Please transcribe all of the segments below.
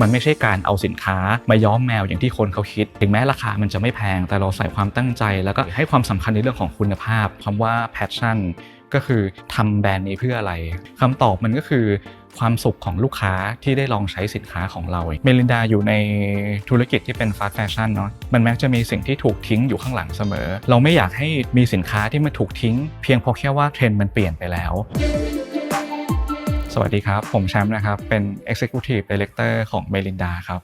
มันไม่ใช่การเอาสินค้ามาย้อมแมวอย่างที่คนเขาคิด ถึงแม้ราคามันจะไม่แพงแต่เราใส่ความตั้งใจ แล้วก็ให้ความสำคัญในเรื่องของคุณภาพคำว่า passion ก็คือทำแบรนด์นี้เพื่ออะไรคำตอบมันก็คือความสุขของลูกค้าที่ได้ลองใช้สินค้าของเรา เมลินดาอยู่ในธุรกิจที่เป็นฟาสต์แฟชั่นเนาะ มันมักจะมีสิ่งที่ถูกทิ้งอยู่ข้างหลังเสมอ เราไม่อยากให้มีสินค้าที่มันถูกทิ้ง เพียงเพราะแค่ว่าเทรนด์มันเปลี่ยนไปแล้ว สวัสดีครับ ผมแชมป์นะครับ เป็น Executive Director ของเมลินดาครับ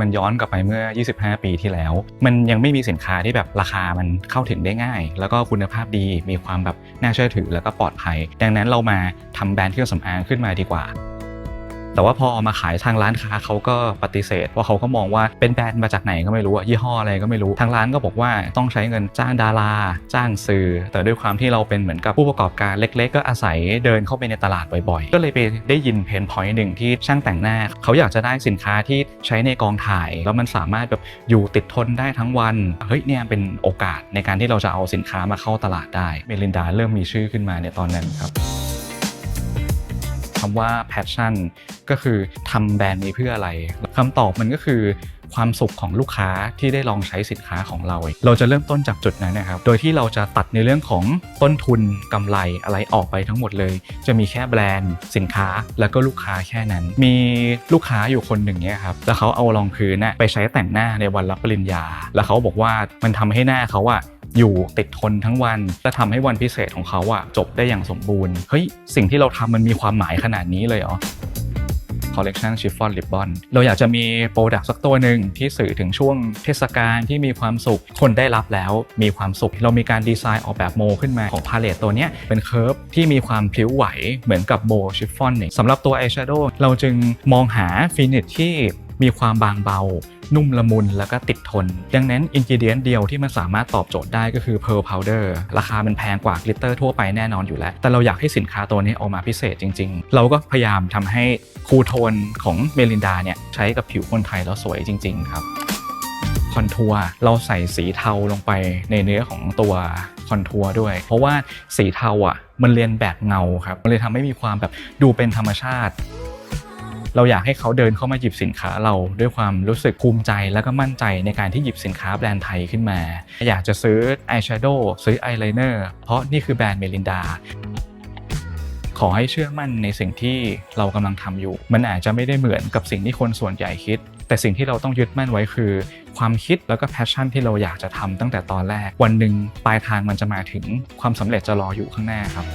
มันย้อนกลับไปเมื่อ 25 ปีที่แล้ว มันยังไม่มีสินค้าที่แบบราคามันเข้าถึงได้ง่าย แล้วก็คุณภาพดีมีความแบบน่าเชื่อถือแล้วก็ปลอดภัย ดังนั้นเรามาทำแบรนด์เครื่องสำอางขึ้นมาดีกว่า แต่ว่าพอเอามาขายทางร้านค้าเขาก็ปฏิเสธว่าเขาก็มองว่าเป็นแบรนด์มาจากไหนก็ไม่รู้อะยี่ห้ออะไรก็ไม่รู้ทางร้านก็บอกว่าต้องใช้เงินจ้างดารา จ้างสื่อ แต่ด้วยความที่เราเป็นเหมือนกับผู้ประกอบการเล็ก ๆ ก็อาศัยเดินเข้าไปในตลาดบ่อยๆ ก็เลยไปได้ยินเพนพอยต์หนึ่งที่ช่างแต่งหน้า เขาอยากจะได้สินค้าที่ใช้ในกองถ่าย แล้วมันสามารถแบบอยู่ติดทนได้ทั้งวันเฮ้ยเนี่ยเป็นโอกาสในการที่เราจะเอาสินค้ามาเข้าตลาดได้เมลินดาเริ่มมีชื่อขึ้นมาในตอนนั้นครับคำว่า passion ก็คือทำแบรนด์นี้เพื่ออะไรคำตอบมันก็คือความสุขของลูกค้าที่ได้ลองใช้สินค้าของเรา เราจะเริ่มต้นจากจุดนั้นนะครับ โดยที่เราจะตัดในเรื่องของต้นทุนกำไรอะไรออกไปทั้งหมดเลย จะมีแค่แบรนด์ สินค้าแล้วก็ลูกค้าแค่นั้น มีลูกค้าอยู่คนหนึ่งเนี่ยครับ แล้วเขาเอารองพื้นน่ะไปใช้แต่งหน้าในวันรับปริญญา แล้วเขาบอกว่ามันทำให้หน้าเขาอะอยู่ติดทนทั้งวัน และทำให้วันพิเศษของเขาอะจบได้อย่างสมบูรณ์ เฮ้ย สิ่งที่เราทำมันมีความหมายขนาดนี้เลยเหรอ คอลเลกชันชิฟฟ่อนลิบบอนเราอยากจะมีโปรดักต์สักตัวหนึ่งที่สื่อถึงช่วงเทศกาลที่มีความสุขคนได้รับแล้วมีความสุข เรามีการดีไซน์ออกแบบโมขึ้นมาของพาเลตตัวนี้เป็นเคิร์ฟที่มีความพลิ้วไหวเหมือนกับโบชิฟฟ่อนเนี่ยสำหรับตัวอายแชโดว์เราจึงมองหาฟินิชที่มีความบางเบา นุ่มละมุนแล้วก็ติดทน ดังนั้นอินกิเดียนเดียวที่มันสามารถตอบโจทย์ได้ก็คือ Pearl Powder ราคามันแพงกว่ากลิตเตอร์ทั่วไปแน่นอนอยู่แล้ว แต่เราอยากให้สินค้าตัวนี้ออกมาพิเศษจริง ๆ เราก็พยายามทำให้ คูโทนของเมลินดาเนี่ยใช้กับผิวคนไทยแล้วสวยจริง ๆ ครับคอนทัวร์เราใส่สีเทาลงไปในเนื้อของตัวคอนทัวร์ด้วย เพราะว่าสีเทาอะมันเรียนแบบเงาครับมันเลยทำให้มีความแบบดูเป็นธรรมชาติ เราอยากให้เขาเดินเข้ามาหยิบสินค้าเราด้วยความรู้สึกภูมิใจและก็มั่นใจในการที่หยิบสินค้าแบรนด์ไทยขึ้นมา อยากจะซื้ออายแชโดว์ซื้ออายไลเนอร์เพราะนี่คือแบรนด์เมลินดา ขอให้เชื่อมั่นในสิ่งที่เรากำลังทำอยู่ มันอาจจะไม่ได้เหมือนกับสิ่งที่คนส่วนใหญ่คิด แต่สิ่งที่เราต้องยึดมั่นไว้คือ ความคิดแล้วก็แพชชั่นที่เราอยากจะทำตั้งแต่ตอนแรก วันหนึ่งปลายทางมันจะมาถึงความสำเร็จจะรออยู่ข้างหน้าครับ